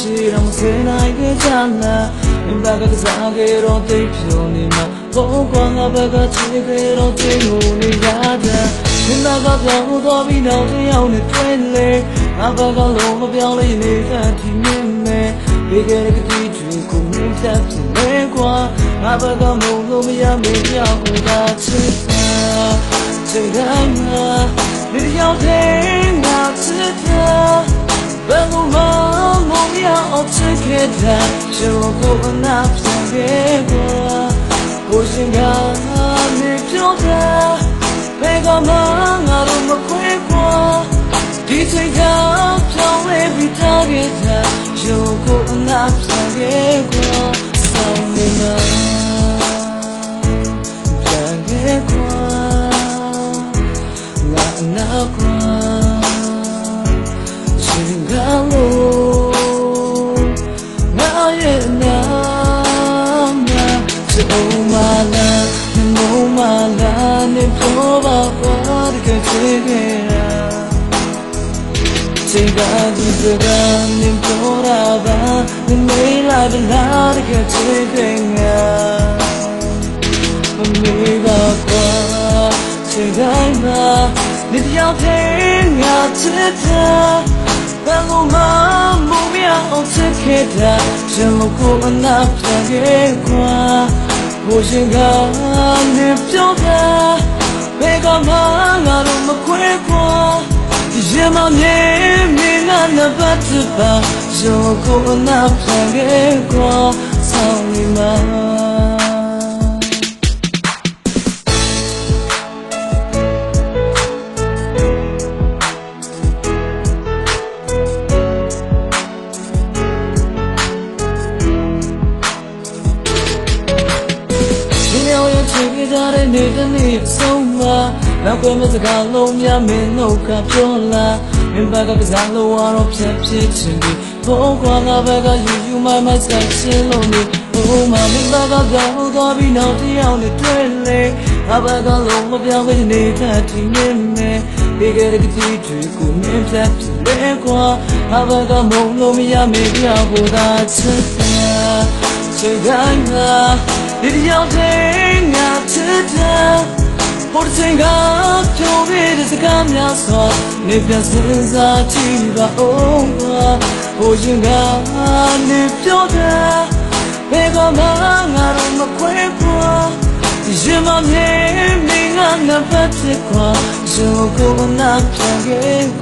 ချီတော့မစင်နိုင်ခဲ့ကြလားမင်းဘာကစားခဲ့တော့တိတ်ဖြုံနေမှာဘုံကွာငါဘက်ကချီခဲ့တော့တိတ်ငိုနေရတာမင်းဘာကပြောင်းတော့ပြီးတော့တယောက်နဲ့တွေ့လေငါဘက်ကလုံးမပြောင်းလဲနေတဲ့ဒီမြင်မဲ့ဘေးကလေးကတိတွေကိုမင်းသက်ဖြစ်လေကွာငါဘက်ကမုံလို့မရမင်းပြောင်းကိုသာချစ်တာချိန်တိုင်းမှာဒီရောက် ချစ်ခဲ့တာရှင်ကိုအနာပြန်ခဲ့ကွာကိုရှင်ကနေပြောတာဘယ်ကမှငါတို့မခွဲကွာဒီချိန်ကပြောင်း na so mala mo mala ne pho ba ba de ke ke ra Chinga di ga ne pho ra ba ne me la de la de ke ke nga မမေးပါကွာချိန်တိုင်းမှာနေပြော င်းတဲ့ငါချစ်တာဘယ်လိုမှမမရအောင်ချစ်ခဲ့တာရှင်မကိုအနာပြန်ခဲ့ကွာဘိုးရှင်ကနေပြောင်းတာဘယ်ကမှငါတို့မခွဲကွာရင်မမြ ကြတဲ့နေတဲ့နေ့အဆုံးမှာနောက်ကွယ်မစကားလုံးများမင်းတို့ကပြောလာမင်းဘက်ကကစားလို့ရတော့ဖြစ်ဖြစ်ချင်ပြီဘုံကွာငါဘက်ကယူယူမိုင်းမိုင်းဆက်ချင်လို့နေဘုံမမင်းဘက်ကပြောင်းလို့သွားပြီးနောက်တရားနဲ့တွေ့လေငါဘက်ကလုံးမပြောင်းပဲနေတဲ့ဒီနေ့နဲ့ဒီကရကတိတွေကိုမင်းဖြတ်ဖြစ်လေကွာငါဘက်ကမုံလို့မရမေးပြောင်းဖို့သာချစ်တာချိန်တိုင်းမှာဒီရောက်တဲ့ငါ ချစ်တာဟိုချိန်ကဖြိုးရတဲ့စကားများစွာနေပြန်စင်စားကြည့်ပါဦးကွာဟိုရင်ကနေပြောတာဘယ်ကမှငါတို့မခွဲကွာရင်မမြင်မင်းငါနပတ်ချစ်ကွာရှင်ကိုနာပြန်ခဲ့ကွာဆောင်းနေမှာ